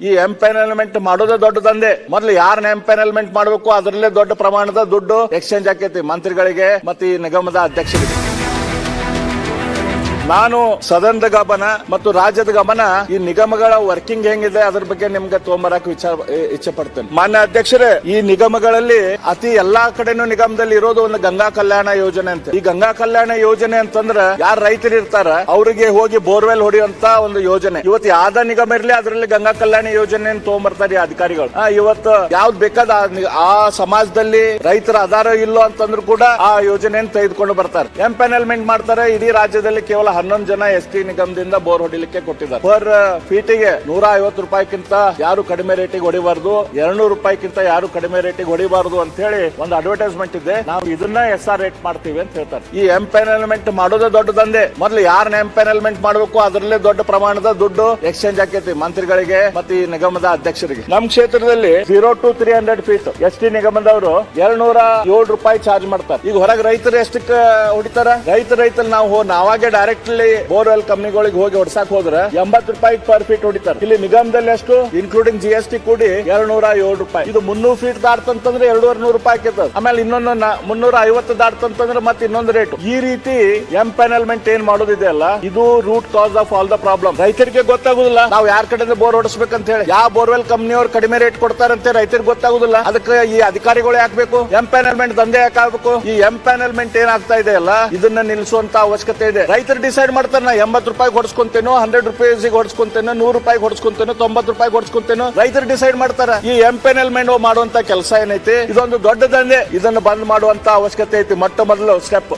ಈ ಎಂಪೆನಲ್ಮೆಂಟ್ ಮಾಡೋದೇ ದೊಡ್ಡ ದಂಧೆ. ಮೊದಲು ಯಾರನ್ನ ಎಂಪೆನಲ್ಮೆಂಟ್ ಮಾಡಬೇಕು, ಅದರಲ್ಲೇ ದೊಡ್ಡ ಪ್ರಮಾಣದ ದುಡ್ಡು ಎಕ್ಸ್ಚೇಂಜ್ ಆಕೈತಿ. ಮಂತ್ರಿಗಳಿಗೆ ಮತ್ತೆ ಈ ನಿಗಮದ ಅಧ್ಯಕ್ಷರಿಗೆ. ನಾನು ಸದನದ ಗಮನ ಮತ್ತು ರಾಜ್ಯದ ಗಮನ ಈ ನಿಗಮಗಳ ವರ್ಕಿಂಗ್ ಹೆಂಗಿದೆ ಅದ್ರ ಬಗ್ಗೆ ನಿಮ್ಗೆ ತೊಂಬರಕ್ ವಿಚಾರ ಇಚ್ಛೆ ಪಡ್ತೇನೆ. ಮಾನ್ಯ ಅಧ್ಯಕ್ಷರೇ, ಈ ನಿಗಮಗಳಲ್ಲಿ ಅತಿ ಎಲ್ಲಾ ಕಡೆನೂ ನಿಗಮದಲ್ಲಿ ಇರೋದು ಒಂದು ಗಂಗಾ ಕಲ್ಯಾಣ ಯೋಜನೆ ಅಂತ. ಈ ಗಂಗಾ ಕಲ್ಯಾಣ ಯೋಜನೆ ಅಂತಂದ್ರ ಯಾರು ರೈತರು ಇರ್ತಾರ, ಅವರಿಗೆ ಹೋಗಿ ಬೋರ್ವೆಲ್ ಹೊಡೆಯುವಂತ ಒಂದು ಯೋಜನೆ. ಇವತ್ತು ಯಾವ್ದ ನಿಗಮ ಇರ್ಲಿ, ಅದರಲ್ಲಿ ಗಂಗಾ ಕಲ್ಯಾಣ ಯೋಜನೆ ತಗೊಂಬರ್ತಾರೆ ಈ ಅಧಿಕಾರಿಗಳು. ಇವತ್ತು ಯಾವ್ದು ಬೇಕಾದ ಆ ಆ ಸಮಾಜದಲ್ಲಿ ರೈತರ ಆಧಾರ ಇಲ್ಲೋ ಅಂತಂದ್ರು ಕೂಡ ಆ ಯೋಜನೆಯನ್ನು ತೆಗೆದುಕೊಂಡು ಬರ್ತಾರೆ. ಎಂಪೆನಲ್ಮೆಂಟ್ ಮಾಡ್ತಾರೆ, ಇಡೀ ರಾಜ್ಯದಲ್ಲಿ ಕೇವಲ ಹನ್ನೊಂದು ಜನ ಎಸ್ ಟಿ ನಿಗಮದಿಂದ ಬೋರ್ ಹೊಡಿಲಿಕ್ಕೆ ಕೊಟ್ಟಿದ್ದಾರೆ. ಪರ್ ಫೀಟಿಗೆ ನೂರ ಐವತ್ತು ರೂಪಾಯಿಗಿಂತ ಯಾರು ಕಡಿಮೆ ರೇಟಿಗೆ ಹೊಡಿಬಾರ್ದು, ಎರಡ್ನೂರು ರೂಪಾಯಿಗಿಂತ ಯಾರು ಕಡಿಮೆ ರೇಟಿಗೆ ಹೊಡಿಬಾರ್ದು ಅಂತ ಹೇಳಿ ಒಂದು ಅಡ್ವರ್ಟೈಸ್ಮೆಂಟ್ ಇದೆ. ನಾವು ಇದನ್ನ ಎಸ್ ಆರ್ ರೇಟ್ ಮಾಡ್ತೀವಿ ಅಂತ ಹೇಳ್ತಾರೆ. ಈ ಎಂಪೆನಲ್ಮೆಂಟ್ ಮಾಡೋದೇ ದೊಡ್ಡ ದಂಧೆ. ಮೊದಲು ಯಾರನ್ನ ಎಂಪೆನಲ್ಮೆಂಟ್ ಮಾಡಬೇಕು, ಅದರಲ್ಲೇ ದೊಡ್ಡ ಪ್ರಮಾಣದ ದುಡ್ಡು ಎಕ್ಸ್ಚೇಂಜ್ ಆಕೈತಿ ಮಂತ್ರಿಗಳಿಗೆ ಮತ್ತೆ ಈ ನಿಗಮದ ಅಧ್ಯಕ್ಷರಿಗೆ. ನಮ್ಮ ಕ್ಷೇತ್ರದಲ್ಲಿ zero to three hundred feet S T ನಿಗಮದವರು ಎರಡ್ನೂರ ಏಳು ರೂಪಾಯಿ ಚಾರ್ಜ್ ಮಾಡ್ತಾರೆ. ಈಗ ಹೊರಗೆ ರೈತರು ಎಷ್ಟಕ್ಕೆ ಹೊಡಿತಾರ? ರೈತ ರೈತರು ನಾವು ನಾವಾಗೆ ನಾವಾಗೆ ಡೈರೆಕ್ಟ್ಲಿ ಬೋರ್ವೆಲ್ ಕಂಪ್ನಿಗಳಿಗೆ ಹೋಗಿ ಹೊಡ್ಸಾಕ್ ಹೋದ್ರೆ ಎಂಬತ್ತು ರೂಪಾಯಿ ಪರ್ ಫೀಟ್ ಹೊಡಿತಾರೆ. ಇಲ್ಲಿ ನಿಗಮದಲ್ಲಿ ಎಷ್ಟು? ಇನ್ಕ್ಲೂಡಿಂಗ್ ಜಿ ಎಸ್ ಟಿ ಕೂಡಿ ಎರಡ್ನೂರ ಏಳು ರೂಪಾಯಿ. ಇದು ಮುನ್ನೂರು ಫೀಟ್ ದಾಟ್ತಂತಂದ್ರೆ ಎರಡೂವರೆ ನೂರು ರೂಪಾಯಿ ಆಕೈತದ ಆಮೇಲೆ ಇನ್ನೊಂದು ಮುನ್ನೂರ ಐವತ್ತು ದಾಟ್ತಂತಂದ್ರೆ ಮತ್ತೆ ಇನ್ನೊಂದು ರೇಟ್ ಈ ರೀತಿ ಎಂ ಎಂಪೆನಲ್ಮೆಂಟ್ ಏನ್ ಮಾಡೋದಿದೆ ಅಲ್ಲ, ಇದು root cause of all the problem ರೈತರಿಗೆ ಗೊತ್ತಾಗುದಿಲ್ಲ. ನಾವು ಯಾರ ಕಡೆಯಿಂದ ಬೋರ್ ಹೊಡಿಸ್ಬೇಕಂತ ಹೇಳಿ ಯಾವ ಬೋರ್ವೆಲ್ ಕಂಪ್ನಿಯವರು ಕಡಿಮೆ ರೇಟ್ ಕೊಡ್ತಾರಂತೆ ರೈತರಿಗೆ ಗೊತ್ತಾಗುದಿಲ್ಲ. ಅದಕ್ಕೆ ಈ ಅಧಿಕಾರಿಗಳು ಎಂ ಪ್ಯಾನಲ್ಮೆಂಟ್ ದಂಧೆ ಯಾಕಾಗಬೇಕು ಈ ಎಂಪ್ಯಾನಲ್ಮೆಂಟ್ ಏನಾಗ್ತಾ ಇದೆ ಅಲ್ಲ, ಇದನ್ನ ನಿಲ್ಲಿಸುವಂತ ಅವಶ್ಯಕತೆ ಇದೆ. ರೈತರು ಡಿಸೈಡ್ ಮಾಡ್ತಾರೆ, ನಾ ಎಂಬತ್ತು ರೂಪಾಯಿ ಹೊಡ್ಸ್ಕೊಂತೇನೋ, ಹಂಡ್ರೆಡ್ ರುಪೀಸ್ ಹೊಡ್ಸ್ಕೊಂತೇನೋ, ನೂರು ರೂಪಾಯಿ ಹೊಡ್ಸ್ಕೊಂತೇನೋ, ತೊಂಬತ್ತು ರೂಪಾಯಿ ಹೊಡ್ಸ್ಕೊಂತೇನೋ, ರೈತರು ಡಿಸೈಡ್ ಮಾಡ್ತಾರ. ಈ ಎಂಪೆನಲ್ಮೆಂಟ್ ಮಾಡುವಂತ ಕೆಲಸ ಏನೈತಿ? ಇದೊಂದು ದೊಡ್ಡ ದಂಧೆ ಇದನ್ನು ಬಂದ್ ಮಾಡುವಂತ ಅವಶ್ಯಕತೆ ಐತಿ. ಮೊಟ್ಟ ಮೊದಲು ಸ್ಟೆಪ್